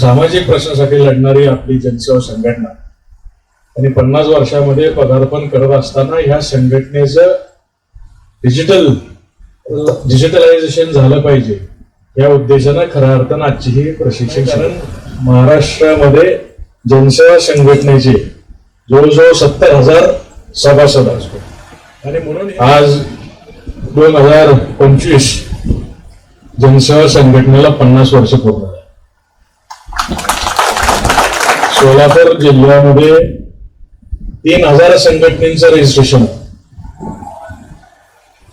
सामाजिक प्रश्नासाठी लढणारी आपली जनसेवा संघटना. आणि पन्नास वर्षामध्ये पदार्पण करत असताना ह्या संघटनेचं डिजिटल डिजिटलायझेशन झालं पाहिजे. या उद्देशानं खऱ्या अर्थानं आजची ही प्रशिक्षण कारण महाराष्ट्रामध्ये जनसेवा संघटनेचे जवळजवळ सत्तर हजार सभासद असतो. आणि म्हणून आज दोन हजार पंचवीस जनसेवा संघटनेला पन्नास वर्ष पूर्ण झाली सोलापूर जिल्ह्यामध्ये तीन हजार संघटनेचं रजिस्ट्रेशन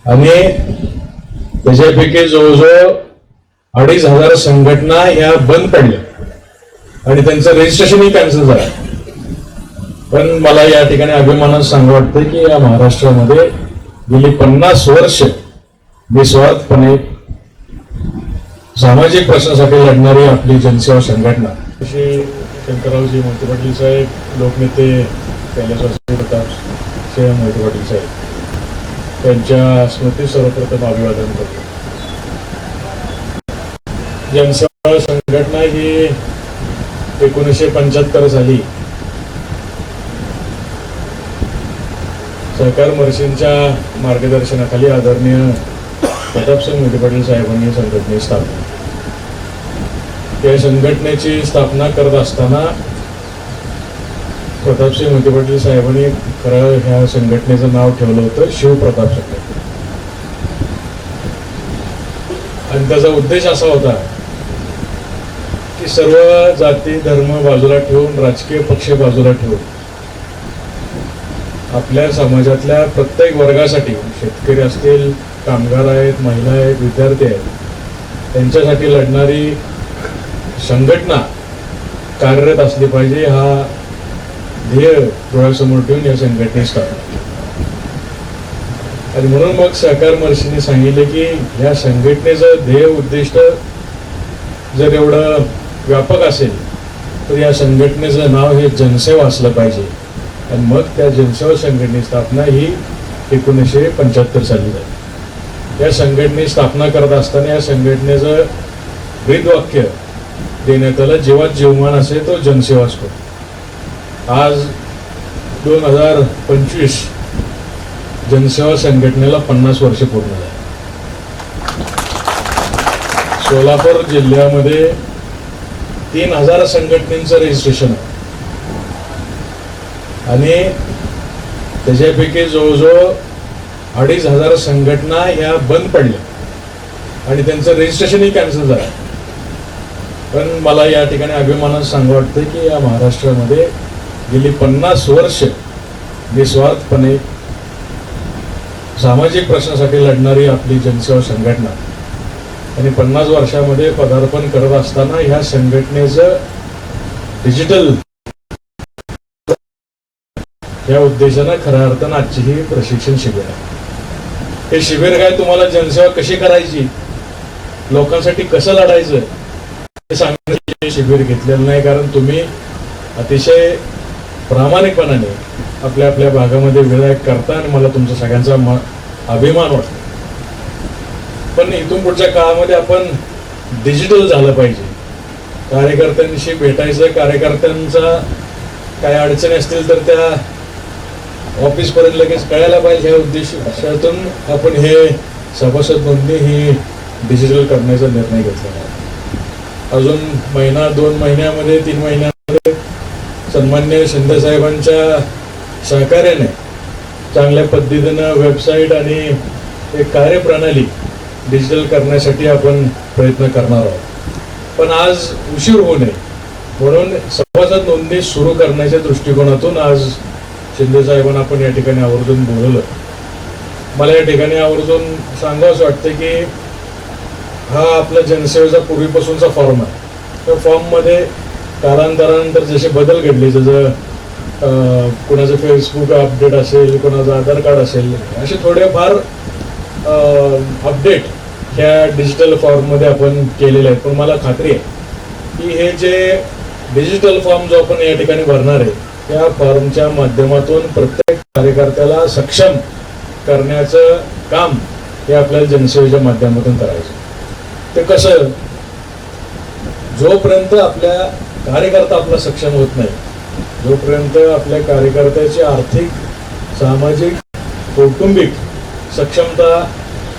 आणि त्याच्यापैकी जवळजवळ अडीच हजार संघटना या बंद पडल्या. आणि त्यांचं रजिस्ट्रेशनही कॅन्सल झालं. पण मला या ठिकाणी अभिमानात सांग वाटतं की या महाराष्ट्रामध्ये गेली पन्नास वर्ष निस्वार्थपणे सामाजिक प्रश्नासाठी लढणारी आपली जनसेवा संघटना. शंकररावजी मोहिते पाटील साहेब लोकनेते कैलासवासी प्रताप सिंह मोहिते पाटील साहेब. त्यांच्या स्मृती सर्वप्रथम अभिवादन करतो. जनसेवा संघटना ही एकोणीसशे पंच्याहत्तर साली सहकार मर्शींच्या मार्गदर्शनाखाली आदरणीय प्रतापसिंह मोहिते पाटील साहेबांनी संघटने स्थापना या संघटनेची स्थापना करत असताना प्रतापसिंह मोहिते पाटील साहेबांनी खरं ह्या संघटनेचं नाव ठेवलं होतं शिवप्रताप संघटना आणि त्याचा उद्देश असा होता की सर्व जाती धर्म बाजूला ठेवून राजकीय पक्ष बाजूला ठेवून आपल्या समाजातल्या प्रत्येक वर्गासाठी शेतकरी असतील कामगार आहेत महिला आहेत विद्यार्थी आहेत त्यांच्यासाठी लढणारी संघटना कार्यरत असली पाहिजे हा ध्येय डोळ्यासमोर ठेवून या संघटनेस स्थापना आणि म्हणून मग सहकार महर्षीने सांगितले की या संघटनेचं ध्येय उद्दिष्ट जर एवढं व्यापक असेल तर या संघटनेचं नाव हे जनसेवा असलं पाहिजे. आणि मग त्या जनसेवा संघटनेची स्थापना ही एकोणीसशे पंच्याहत्तर साली झाली. या संघटनेची स्थापना करत असताना या संघटनेचं ब्रीदवाक्य देण्यात आला जेव्हा जीवमान असे तो जनसेवा असतो आज दोन हजार पंचवीस जनसेवा संघटनेला पन्नास वर्ष पूर्ण झाली. सोलापूर जिल्ह्यामध्ये तीन हजार संघटनेचं रजिस्ट्रेशन आहे. आणि त्याच्यापैकी जवळजवळ अडीच हजार संघटना या बंद पडल्या. आणि त्यांचं रजिस्ट्रेशनही कॅन्सल झालं. पण मला या ठिकाणी अभिमानात सांगू वाटतं की या महाराष्ट्रामध्ये गेली पन्नास वर्ष निस्वार्थपणे सामाजिक प्रश्नासाठी लढणारी आपली जनसेवा संघटना आणि पन्नास वर्षामध्ये पदार्पण करत असताना ह्या संघटनेचं डिजिटल या उद्देशानं खऱ्या अर्थानं आजची ही प्रशिक्षण शिबिर आहे. हे शिबिर काय तुम्हाला जनसेवा कशी करायची? लोकांसाठी कसं लढायचं? हे शिबिर घेतलेलं नाही कारण तुम्ही अतिशय प्रामाणिकपणाने आपल्या आपल्या भागामध्ये विधायक करता आणि मला तुमचा सगळ्यांचा म- अभिमान वाटतो. पण इथून पुढच्या काळामध्ये आपण डिजिटल झालं पाहिजे. कार्यकर्त्यांशी भेटायचं कार्यकर्त्यांचा काय अडचणी असतील तर त्या ऑफिसपर्यंत लगेच कळायला पाहिजे. ह्या उद्देशातून आपण हे सभासद नोंदणी ही डिजिटल करण्याचा निर्णय घेतलेला आहे. अजून महिना दोन महिन्यामध्ये तीन महिन्यामध्ये सन्मान्य शिंदे साहेबांच्या सहकार्याने चांगल्या पद्धतीनं वेबसाईट आणि एक कार्यप्रणाली डिजिटल करण्यासाठी आपण प्रयत्न करणार आहोत. पण आज उशीर होऊ नये. म्हणून सभासद नोंदणी सुरू करण्याच्या दृष्टिकोनातून आज शिंदे साहेबांना आपण या ठिकाणी आवर्जून बोलवलं. मला या ठिकाणी आवर्जून सांगावंसं वाटतं की हा आपला जनसेवेचा पूर्वीपासूनचा फॉर्म आहे. त्या फॉर्ममध्ये कालांतरानंतर जसे बदल घडले जसं कुणाचं कोणाचं फेसबुक अपडेट असेल कोणाचं आधार कार्ड असेल असे थोडेफार अपडेट ह्या डिजिटल फॉर्ममध्ये आपण केलेले आहेत. पण मला खात्री आहे की हे जे डिजिटल फॉर्म जो आपण या ठिकाणी भरणार आहे त्या फॉर्मच्या माध्यमातून प्रत्येक कार्यकर्त्याला सक्षम करण्याचं काम हे आपल्याला जनसेवेच्या माध्यमातून करायचं ते कसं जोपर्यंत आपल्या कार्यकर्ता आपला सक्षम होत नाही जोपर्यंत आपल्या कार्यकर्त्याची आर्थिक सामाजिक कौटुंबिक सक्षमता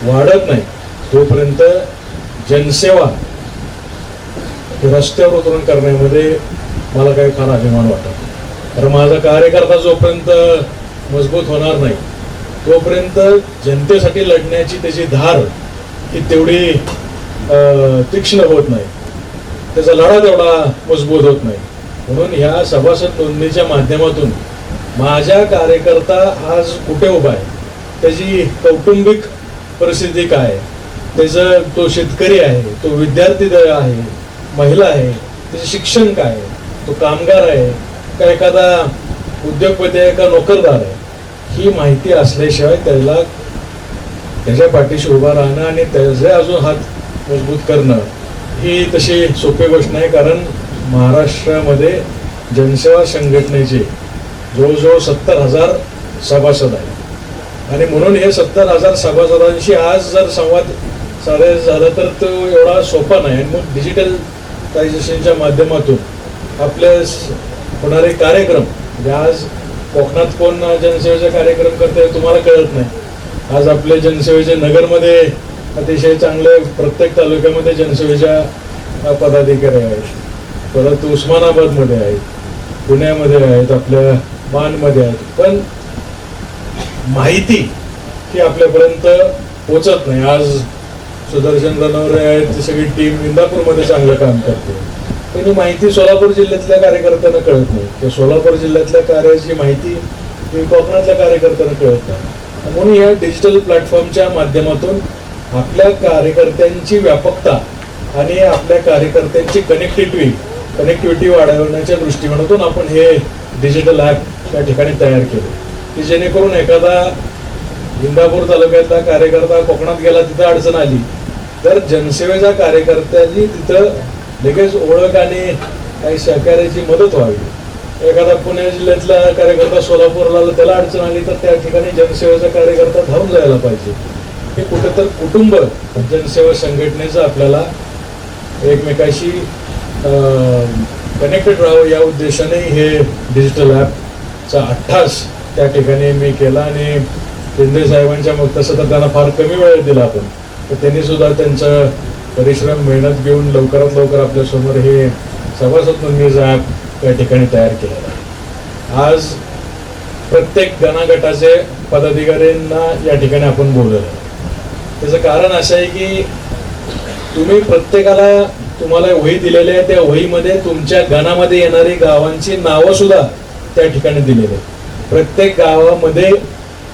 वाढत नाही तोपर्यंत जनसेवा रस्त्यावर उतरून करण्यामध्ये मला काही फार अभिमान वाटत तर कारण माझा कार्यकर्ता जोपर्यंत मजबूत होणार नाही तोपर्यंत जनतेसाठी लढण्याची त्याची धार ही तेवढी तीक्ष्ण होत नाही. त्याचा लढा तेवढा मजबूत होत नाही. म्हणून ह्या सभासद नोंदणीच्या माध्यमातून माझ्या कार्यकर्ता आज कुठे उभा आहे? त्याची कौटुंबिक परिस्थिती काय आहे? त्याचं तो शेतकरी आहे तो विद्यार्थी आहे महिला आहे त्याचं शिक्षण काय आहे? तो कामगार आहे का एखादा उद्योगपती आहे का नोकरदार आहे? ही माहिती असल्याशिवाय त्याला त्याच्या पाठीशी उभा राहणं आणि त्याचे अजून हात मजबूत करणं ही तशी सोपी गोष्ट नाही. कारण महाराष्ट्रामध्ये जनसेवा संघटनेचे जवळजवळ सत्तर हजार सभासद आहेत. आणि म्हणून हे सत्तर हजार सभासदांशी आज जर संवाद साधायचा झाला तर तो एवढा सोपा नाही. आणि मग डिजिटलायझेशनच्या माध्यमातून आपले होणारे कार्यक्रम म्हणजे आज कोकणात कोण जनसेवेचा कार्यक्रम करते तुम्हाला कळत नाही. आज आपले जनसेवेचे नगरमध्ये अतिशय चांगले प्रत्येक तालुक्यामध्ये जनसेवेच्या पदाधिकारी आहेत. परत उस्मानाबादमध्ये आहेत पुण्यामध्ये आहेत आपल्या मानमध्ये आहेत. पण माहिती ही आपल्यापर्यंत पोचत नाही. आज सुदर्शन रनवरे आहेत ती सगळी टीम इंदापूरमध्ये चांगलं काम करते. पण ही माहिती सोलापूर जिल्ह्यातल्या कार्यकर्त्यांना कळत नाही. तर सोलापूर जिल्ह्यातल्या कार्याची माहिती ही कोकणातल्या कार्यकर्त्यांना कळत नाही. म्हणून या डिजिटल प्लॅटफॉर्मच्या माध्यमातून आपल्या कार्यकर्त्यांची व्यापकता आणि आपल्या कार्यकर्त्यांची कनेक्टिव्हिटी कनेक्टिव्हिटी वाढवण्याच्या दृष्टिकोनातून आपण हे डिजिटल ॲप त्या ठिकाणी तयार केले. की जेणेकरून एखादा इंदापूर तालुक्यातला कार्यकर्ता कोकणात गेला तिथं अडचण आली तर जनसेवेच्या कार्यकर्त्यांनी तिथं लगेच ओळख आणि काही सहकार्याची मदत व्हावी. एखादा पुणे जिल्ह्यातला कार्यकर्ता सोलापूरला त्याला अडचण आली तर त्या ठिकाणी जनसेवेचा कार्यकर्ता धावून जायला पाहिजे. हे कुठंतर कुटुंब जनसेवा संघटनेचं आपल्याला एकमेकाशी कनेक्टेड राहावं या उद्देशाने हे डिजिटल ॲपचा अठ्ठास त्या ठिकाणी मी केला आणि शिंदे साहेबांच्या मग तसं तर त्यांना फार कमी वेळ दिला आपण तर त्यांनी सुद्धा त्यांचं परिश्रम मेहनत घेऊन लवकरात लवकर आपल्यासमोर हे सभासद नोंदणीचं ॲप त्या ठिकाणी तयार केलेलं आहे आज प्रत्येक गणागटाचे पदाधिकाऱ्यांना या ठिकाणी आपण बोलवलं आहे. त्याचं कारण असं आहे की तुम्ही प्रत्येकाला तुम्हाला वही दिलेली आहे त्या वहीमध्ये तुमच्या गणामध्ये येणारी गावांची नावं सुद्धा त्या ठिकाणी दिलेली आहेत. प्रत्येक गावामध्ये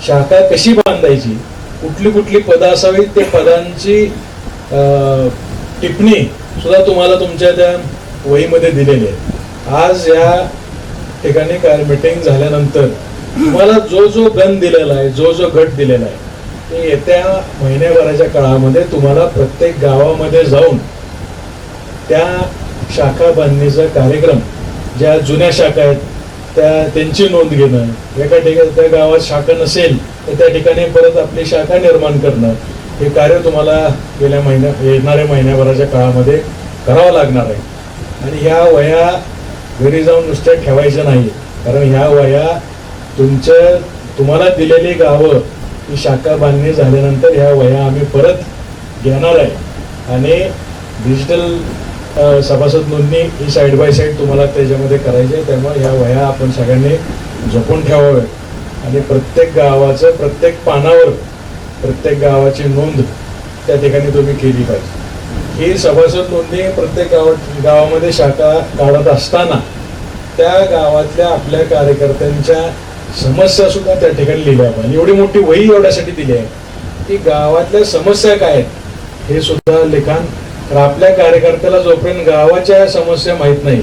शाखा कशी बांधायची कुठली कुठली पदं असावी ते पदांची अं, टिप्पणी सुद्धा तुम्हाला तुमच्या त्या वहीमध्ये दिलेली आहे. आज या ठिकाणी काय मिटिंग झाल्यानंतर तुम्हाला जो जो गण दिलेला आहे जो जो गट दिलेला आहे ते येत्या महिन्याभराच्या काळामध्ये तुम्हाला प्रत्येक गावामध्ये जाऊन त्या शाखा बांधणीचा कार्यक्रम ज्या जुन्या शाखा आहेत त्या त्यांची नोंद घेणं एका ठिकाणी त्या गावात शाखा नसेल तर त्या ठिकाणी परत आपली शाखा निर्माण करणं हे कार्य तुम्हाला गेल्या महिन्या येणाऱ्या महिन्याभराच्या काळामध्ये करावं लागणार आहे. आणि ह्या वया घरी जाऊन नुसत्या ठेवायच्या नाही कारण ह्या वया तुमच्या तुम्हाला दिलेली गावं ही शाखा बांधणी झाल्यानंतर ह्या वया आम्ही परत घेणार आहे. आणि डिजिटल सभासद नोंदणी ही साईड बाय साईड तुम्हाला त्याच्यामध्ये करायची आहे. त्यामुळे ह्या वया आपण सगळ्यांनी जपून ठेवाव्यात. आणि प्रत्येक गावाचं प्रत्येक पानावर प्रत्येक गावाची नोंद त्या ठिकाणी तुम्ही केली पाहिजे. ही सभासद नोंदणी प्रत्येक गावात गावामध्ये शाखा काढत असताना त्या गावातल्या आपल्या कार्यकर्त्यांच्या समस्या सुद्धा त्या ठिकाणी लिहिल्या आपण एवढी मोठी वही एवढ्यासाठी दिली आहे. की गावातल्या समस्या काय आहेत हे सुद्धा लेखन तर आपल्या कार्यकर्त्याला जोपर्यंत गावाच्या समस्या माहीत नाही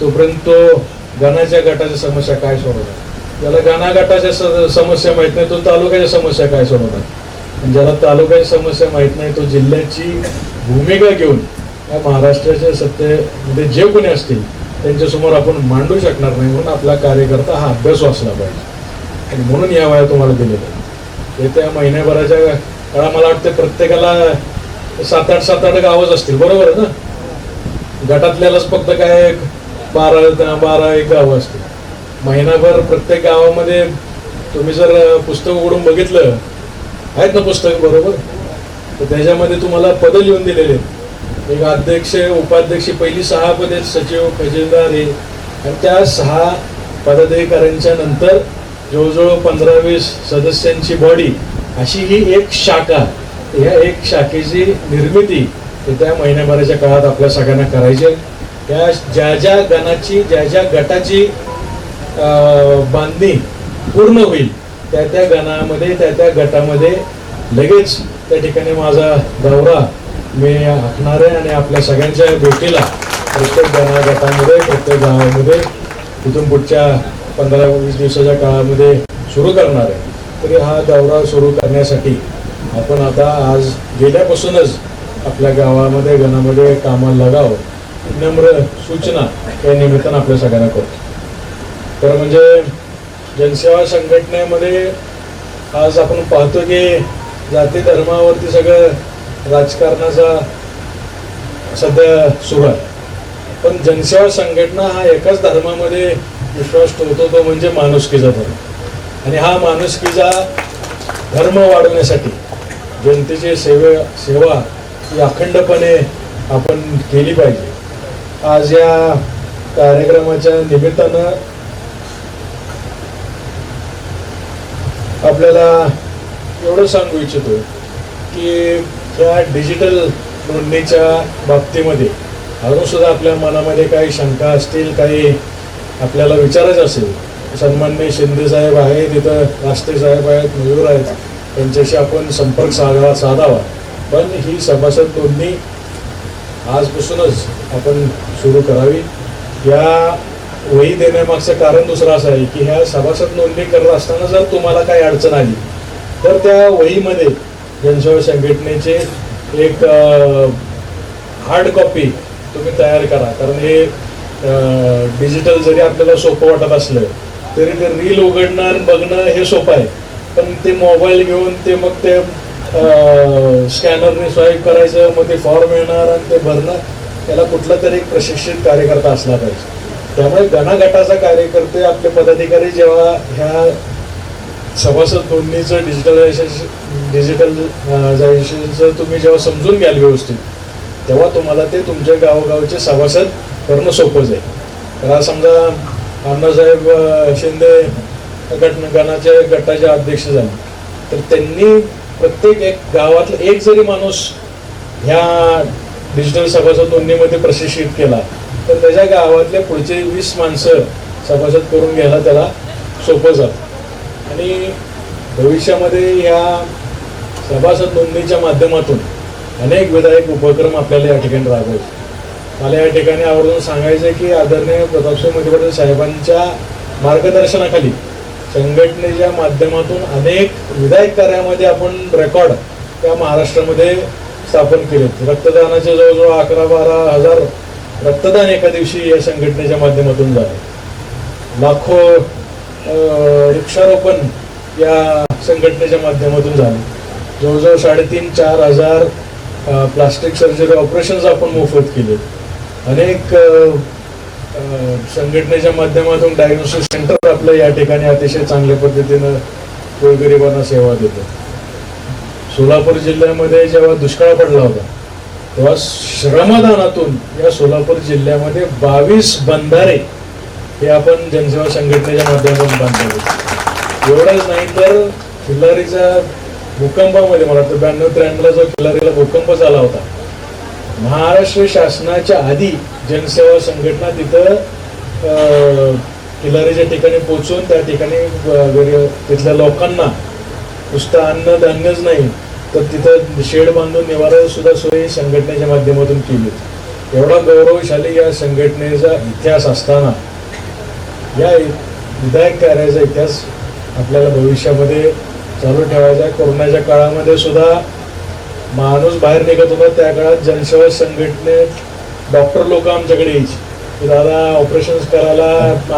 तोपर्यंत तो गणाच्या गटाच्या समस्या काय सोडवतात ज्याला गणा गटाच्या समस्या माहीत नाही तो तालुक्याच्या समस्या काय सोडवणार? ज्याला तालुक्याची समस्या माहीत नाही तो जिल्ह्याची भूमिका घेऊन या महाराष्ट्राच्या सत्तेमध्ये जे कोणी असतील त्यांच्यासमोर आपण मांडू शकणार नाही म्हणून आपला कार्यकर्ता हा अभ्यास वाचला पाहिजे. आणि म्हणून या वया तुम्हाला दिलेल्या येत्या महिन्याभराच्या काळा मला वाटतं प्रत्येकाला सात आठ सात आठ गावच असतील. बरोबर आहे ना? गटातल्यालाच फक्त काय बारा बारा एक गावं असते महिनाभर प्रत्येक गावामध्ये तुम्ही जर पुस्तक उघडून बघितलं आहेत ना पुस्तक? बरोबर? तर त्याच्यामध्ये तुम्हाला पदं लिहून दिलेले आहेत. एक अध्यक्ष उपाध्यक्ष पहिली सहा पदे सचिव खजिनदार हे. आणि त्या सहा पदाधिकाऱ्यांच्या नंतर जवळजवळ पंधरा वीस सदस्यांची बॉडी अशी ही एक शाखा ह्या एक शाखेची निर्मिती त्या महिन्याभराच्या काळात आपल्या सगळ्यांना करायची. त्या ज्या ज्या गणाची ज्या ज्या गटाची बांधणी पूर्ण होईल त्या त्या गणामध्ये त्या त्या गटामध्ये लगेच त्या ठिकाणी माझा दौरा मी आखणार आहे आणि आपल्या सगळ्यांच्या भेटीला प्रत्येक गणा गटामध्ये प्रत्येक गावामध्ये तिथून पुढच्या पंधरा वीस दिवसाच्या काळामध्ये सुरू करणार आहे. तरी हा दौरा सुरू करण्यासाठी आपण आता आज गेल्यापासूनच आपल्या गावामध्ये गणामध्ये कामाला लगाव नम्र सूचना या निमित्तानं आपल्या सगळ्यांना करतो. तर म्हणजे जनसेवा संघटनेमध्ये आज आपण पाहतो की जाती धर्मावरती सगळं राजकारणाचा सध्या सुरू आहे. पण जनसेवा संघटना हा एकाच धर्मामध्ये विश्वास ठेवतो तो म्हणजे माणुसकीचा धर्म. आणि हा माणुसकीचा धर्म वाढवण्यासाठी जनतेची सेवे सेवा ही अखंडपणे आपण केली पाहिजे. आज या कार्यक्रमाच्या निमित्तानं आपल्याला एवढं सांगू इच्छितो की या डिजिटल नोंदणीच्या बाबतीमध्ये अजून सुद्धा आपल्या मनामध्ये काही शंका असतील काही आपल्याला विचारायचं असेल सन्मान्य शिंदे साहेब आहे तिथं राष्ट्रीय साहेब आहेत मयूर आहेत त्यांच्याशी आपण संपर्क साधा साधावा. पण ही सभासद नोंदणी आजपासूनच आपण सुरू करावी. या वही देण्यामागचं कारण दुसरं असं आहे की ह्या सभासद नोंदणी करत असताना जर तुम्हाला काही अडचण आली तर त्या वहीमध्ये जनसेवा संघटनेचे एक हार्ड कॉपी तुम्ही तयार करा. कारण हे डिजिटल जरी आपल्याला सोपं वाटत असलं तरी ते रील उघडणं बघणं हे सोपं आहे. पण ते मोबाईल घेऊन ते मग ते स्कॅनरने स्वाईप करायचं मग ते फॉर्म येणार आणि ते भरणं त्याला कुठला तरी एक प्रशिक्षित कार्यकर्ता असला पाहिजे. त्यामुळे गणागटाचा कार्यकर्ते आपले पदाधिकारी जेव्हा ह्या सभासद नोंदणीचं डिजिटलायझेशन डिजिटलायझेशनचं तुम्ही जेव्हा समजून घ्याल व्यवस्थित तेव्हा तुम्हाला ते तुमच्या गावोगावचे सभासद करणं सोपं जाईल. तर आज समजा अण्णासाहेब शिंदे गट गणाच्या गटाचे अध्यक्ष झाले. तर त्यांनी प्रत्येक एक गावातला एक जरी माणूस ह्या डिजिटल सभासद नोंदणीमध्ये प्रशिक्षित केला तर त्याच्या गावातल्या पुढचे वीस माणसं सभासद करून घ्यायला त्याला सोपं जातं. आणि भविष्यामध्ये या सभासद नोंदणीच्या माध्यमातून अनेक विधायक उपक्रम आपल्याला या ठिकाणी राबवायचे. मला या ठिकाणी आवर्जून सांगायचं की आदरणीय प्रतापसिंह मुख्यमंत्री साहेबांच्या मार्गदर्शनाखाली संघटनेच्या माध्यमातून अनेक विधायक कार्यामध्ये आपण रेकॉर्ड त्या महाराष्ट्रामध्ये स्थापन केलेत रक्तदानाचे जवळजवळ अकरा बारा हजार रक्तदान एका दिवशी या संघटनेच्या माध्यमातून झाले. लाखो वृक्षारोपण या संघटनेच्या माध्यमातून झाले. जवळजवळ साडेतीन चार हजार प्लास्टिक सर्जरी ऑपरेशन्स आपण मोफत केले. अनेक संघटनेच्या माध्यमातून डायग्नोसिस सेंटर आपलं या ठिकाणी अतिशय चांगल्या पद्धतीनं गोरगरिबांना सेवा देतं. सोलापूर जिल्ह्यामध्ये जेव्हा दुष्काळ पडला होता तेव्हा श्रमदानातून या सोलापूर जिल्ह्यामध्ये बावीस बंधारे हे आपण जनसेवा संघटनेच्या माध्यमातून बांधले एवढंच नाही तर खिल्लारीच्या भूकंपामध्ये मला वाटतं ब्याण्णव त्र्याण्णवला जो खिल्लारीला भूकंप झाला होता महाराष्ट्र शासनाच्या आधी जनसेवा संघटना तिथं किल्लारीच्या ठिकाणी पोचून त्या ठिकाणी तिथल्या लोकांना नुसतं अन्न धान्यच नाही तर तिथं शेड बांधून निवारा सुद्धा सोय संघटनेच्या माध्यमातून केली. एवढा गौरवशाली या संघटनेचा इतिहास असताना या विधायक कार्याचा इतिहास आपल्याला भविष्यामध्ये चालू ठेवायचा आहे. कोरोनाच्या काळामध्ये सुद्धा माणूस बाहेर निघत होता त्या काळात जनसेवा संघटनेत डॉक्टर लोक आमच्याकडे यायची. दादा ऑपरेशन्स करायला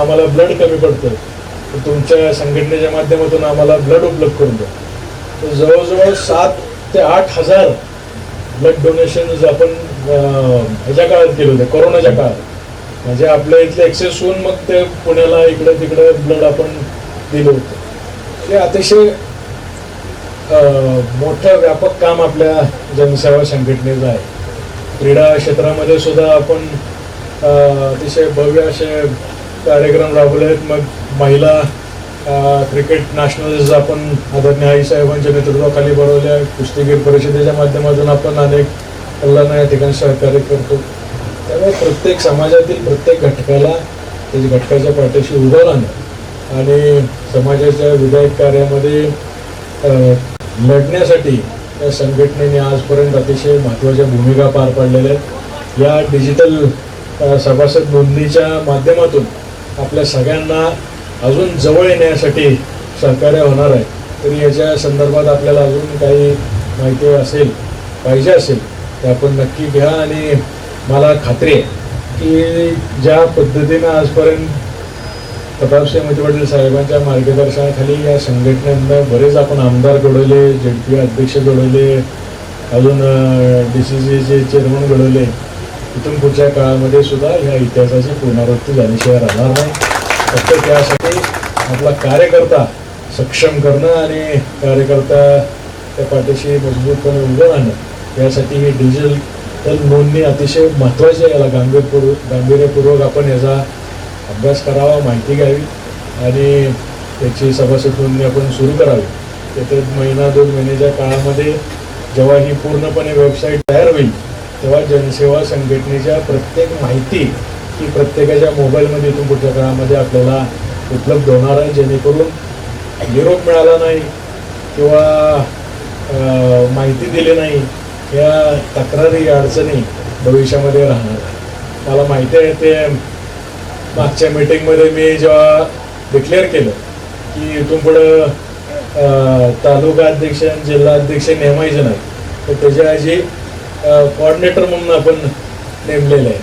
आम्हाला ब्लड कमी पडतं तुमच्या संघटनेच्या माध्यमातून आम्हाला ब्लड उपलब्ध करून द्या. तर जवळजवळ सात ते आठ हजार ब्लड डोनेशन आपण ह्याच्या काळात केले होते कोरोनाच्या काळात. म्हणजे आपल्या इथले एक्सेस होऊन मग ते पुण्याला इकडे तिकडे ब्लड आपण दिलं होतं. ते अतिशय मोठं व्यापक काम आपल्या जनसेवा संघटनेचं आहे. क्रीडा क्षेत्रामध्ये सुद्धा आपण अतिशय भव्य असे कार्यक्रम राबवले आहेत. मग महिला क्रिकेट नॅशनल्स आपण आदरणीय आई साहेबांच्या नेतृत्वाखाली बनवल्या कुस्तीगीर परिषदेच्या माध्यमातून आपण अनेक कल्लांना या ठिकाणी सहकार्य करतो. त्यामुळे प्रत्येक समाजातील प्रत्येक घटकाला त्याच्या घटकाच्या पाठीशी उभं राहणं आणि समाजाच्या विधायक कार्यामध्ये लढण्यासाठी या संघटनेने आजपर्यंत अतिशय महत्त्वाच्या भूमिका पार पाडलेल्या आहेत. या डिजिटल सभासद नोंदणीच्या माध्यमातून आपल्या सगळ्यांना अजून जवळ येण्यासाठी सहकार्य होणार आहे. तरी याच्या संदर्भात आपल्याला अजून काही माहिती असेल पाहिजे असेल ते आपण नक्की घ्या. आणि मला खात्री आहे की ज्या पद्धतीनं आजपर्यंत प्रतापसिंह मते पाटील साहेबांच्या मार्गदर्शनाखाली या संघटनेनं बरेच आपण आमदार घडवले जेडपी अध्यक्ष घडवले अजून डी सी सीचे चेअरमन घडवले. इथून पुढच्या काळामध्ये सुद्धा ह्या इतिहासाची पुनरावृत्ती झाल्याशिवाय राहणार नाही. फक्त त्यासाठी आपला कार्यकर्ता सक्षम करणं आणि कार्यकर्ता त्या पाठीशी मजबूतपणे उभं राहणं यासाठी ही डिजिटल नोंदणी अतिशय महत्त्वाची आहे. याला गांभीरपूर्वक गांभीर्यपूर्वक आपण याचा अभ्यास करावा माहिती घ्यावी आणि त्याची सभासद नोंदणी आपण सुरू करावी. येत्या महिना दोन महिन्याच्या काळामध्ये जेव्हा ही पूर्णपणे वेबसाईट तयार होईल तेव्हा जनसेवा संघटनेच्या प्रत्येक माहिती ही प्रत्येकाच्या मोबाईलमध्ये इथून पुढच्या काळामध्ये आपल्याला उपलब्ध होणार आहे जेणेकरून निरोप मिळाला नाही किंवा माहिती दिली नाही या तक्रारी अडचणी भविष्यामध्ये राहणार. आहे मला माहिती आहे ते मागच्या मीटिंगमध्ये मी जेव्हा डिक्लेअर केलं की इथून पुढं तालुका अध्यक्ष आणि जिल्हा अध्यक्ष नेमायचे नाही तर त्याच्या कॉर्डिनेटर म्हणून आपण नेमलेलं आहे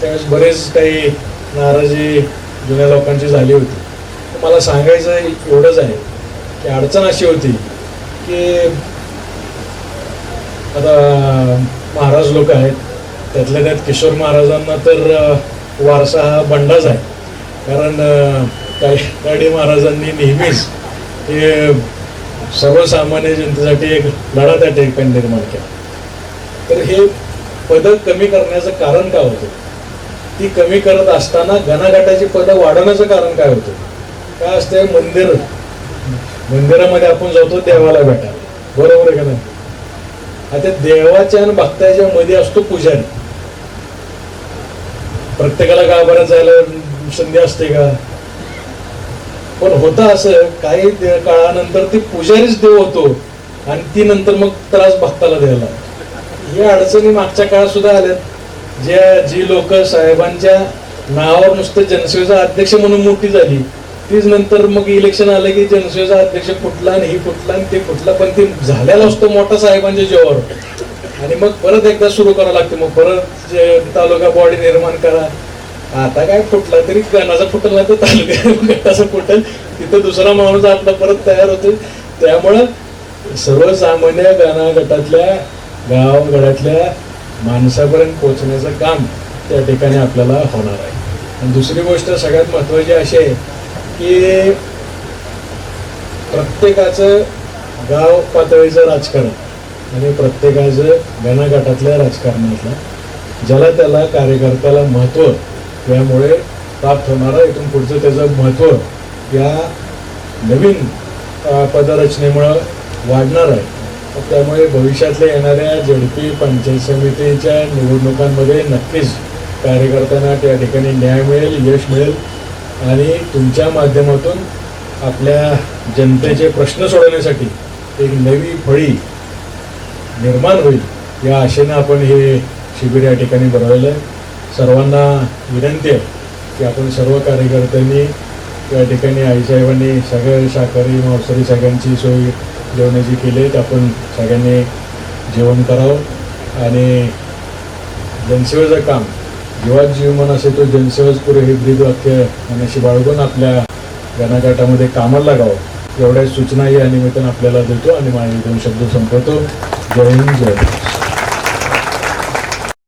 त्यावेळेस बरेच काही नाराजी जुन्या लोकांची झाली होती. तर मला सांगायचं एवढंच आहे की अडचण अशी होती की आता महाराज लोक आहेत. त्यातल्या त्यात किशोर महाराजांना तर वारसा हा बंडाच आहे. कारण अं, महाराजांनी नेहमीच हे सर्वसामान्य जनतेसाठी एक लढा त्या ठिकाणी निर्माण केला. तर हे पदं कमी करण्याचं कारण काय होतं? ती कमी करत असताना घनाघाटाची पदं वाढवण्याचं कारण काय होतं? काय असतं मंदिर. मंदिरामध्ये आपण जातो देवाला भेटायला. बरोबर आहे का नाही? आता देवाच्या आणि भक्ताच्या मध्ये असतो पुजारी. प्रत्येकाला गाभाऱ्यात जायला संधी असते का? पण होतं असं काही काळानंतर ते पुजारीच देव होतो आणि ती नंतर मग त्रास भक्ताला द्यायला. या अडचणी मागच्या काळात सुद्धा आल्यात. ज्या जी लोक साहेबांच्या नावावर नुसतं जनसेवेचा अध्यक्ष म्हणून मोठी झाली तीच नंतर मग इलेक्शन आलं की जनसेवेचा अध्यक्ष कुठला आणि ही कुठला आणि ते कुठला पण ते झालेला असतो मोठा साहेबांच्या जीवावर. आणि मग परत एकदा सुरू करावं लागते. मग परत जे तालुका बॉडी निर्माण करा. आता काय फुटला तरी गणाचा फुटला तर तालुका फुटल. तिथं दुसरा माणूस आपला परत तयार होतो. त्यामुळं सर्वसामान्य गाणा गटातल्या गाव गडातल्या माणसापर्यंत पोहोचण्याचं काम त्या ठिकाणी आपल्याला होणार आहे. आणि दुसरी गोष्ट सगळ्यात महत्त्वाची अशी आहे की प्रत्येकाचं गाव पातळीचं राजकारण. आणि प्रत्येकाचं गणगटातल्या राजकारणातलं ज्याला त्याला कार्यकर्त्याला महत्त्व यामुळे प्राप्त होणार आहे इथून पुढचं त्याचं महत्त्व या नवीन पदरचनेमुळं वाढणार आहे. त्यामुळे भविष्यातल्या येणाऱ्या झेडपी पंचायत समितीच्या निवडणुकांमध्ये नक्कीच कार्यकर्त्यांना त्या ठिकाणी न्याय मिळेल यश मिळेल आणि तुमच्या माध्यमातून आपल्या जनतेचे प्रश्न सोडवण्यासाठी एक नवी फळी निर्माण होईल. या आशेनं आपण हे शिबिर या ठिकाणी भरवलेलं आहे. सर्वांना विनंती आहे की आपण सर्व कार्यकर्त्यांनी या ठिकाणी आईसाहेबांनी सगळ्या शाकाहारी मांसाहारी सगळ्यांची सोय जेवणाची केली आहे आपण सगळ्यांनी जेवण करावं. आणि जनसेवेचं काम जीवात जीव मन असेल तो जनसेवाच पुरे हे ब्रीद वाक्य मनाशी बाळगून आपल्या गणागटामध्ये कामाला लागावं. एवढ्या सूचना या निमित्तानं आपल्याला देतो आणि माझे दोन शब्द संपवतो. जय हिंद जय महाराष्ट्र.